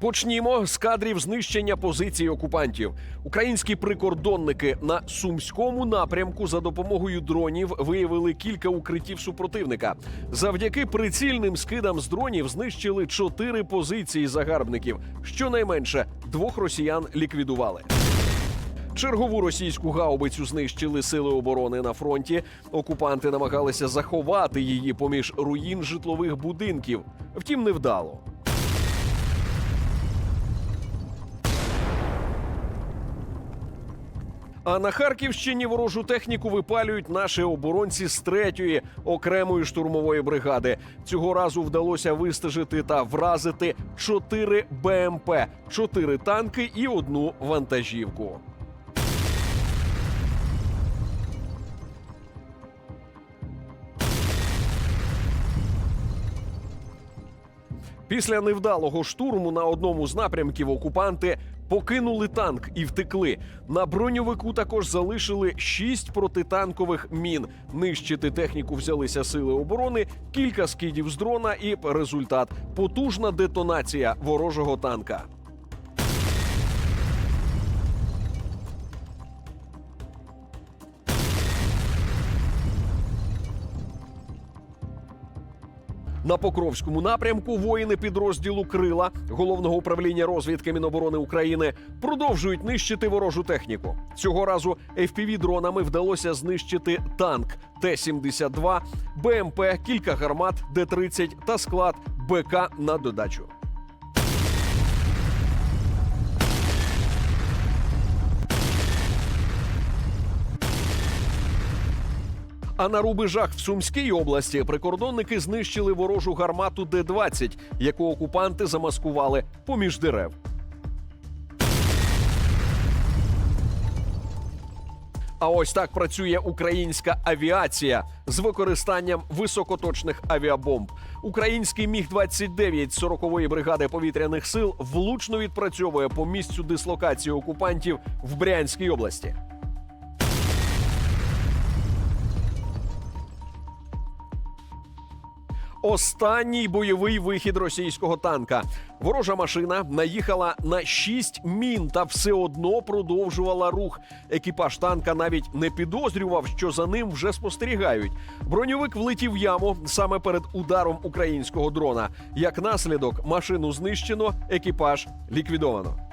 Почнімо з кадрів знищення позицій окупантів. Українські прикордонники на сумському напрямку за допомогою дронів виявили кілька укриттів супротивника. Завдяки прицільним скидам з дронів знищили чотири позиції загарбників. Щонайменше двох росіян ліквідували. Чергову російську гаубицю знищили сили оборони на фронті. Окупанти намагалися заховати її поміж руїн житлових будинків. Втім, невдало. А на Харківщині ворожу техніку випалюють наші оборонці з третьої окремої штурмової бригади. Цього разу вдалося вистежити та вразити чотири БМП, чотири танки і одну вантажівку. Після невдалого штурму на одному з напрямків окупанти покинули танк і втекли. На броньовику також залишили шість протитанкових мін. Нищити техніку взялися сили оборони, кілька скидів з дрона і результат потужна детонація ворожого танка. На Покровському напрямку воїни підрозділу Крила головного управління розвідки Міноборони України продовжують нищити ворожу техніку. Цього разу fpv дронами вдалося знищити танк Т-72, БМП, кілька гармат Д-30 та склад БК на додачу. А на рубежах в Сумській області прикордонники знищили ворожу гармату Д-20, яку окупанти замаскували поміж дерев. А ось так працює українська авіація з використанням високоточних авіабомб. Український міг 29 40-ї бригади повітряних сил влучно відпрацьовує по місцю дислокації окупантів в Брянській області. Останній бойовий вихід російського танка. Ворожа машина наїхала на шість мін та все одно продовжувала рух. Екіпаж танка навіть не підозрював, що за ним вже спостерігають. Броньовик влетів в яму саме перед ударом українського дрона. Як наслідок, машину знищено, екіпаж ліквідовано.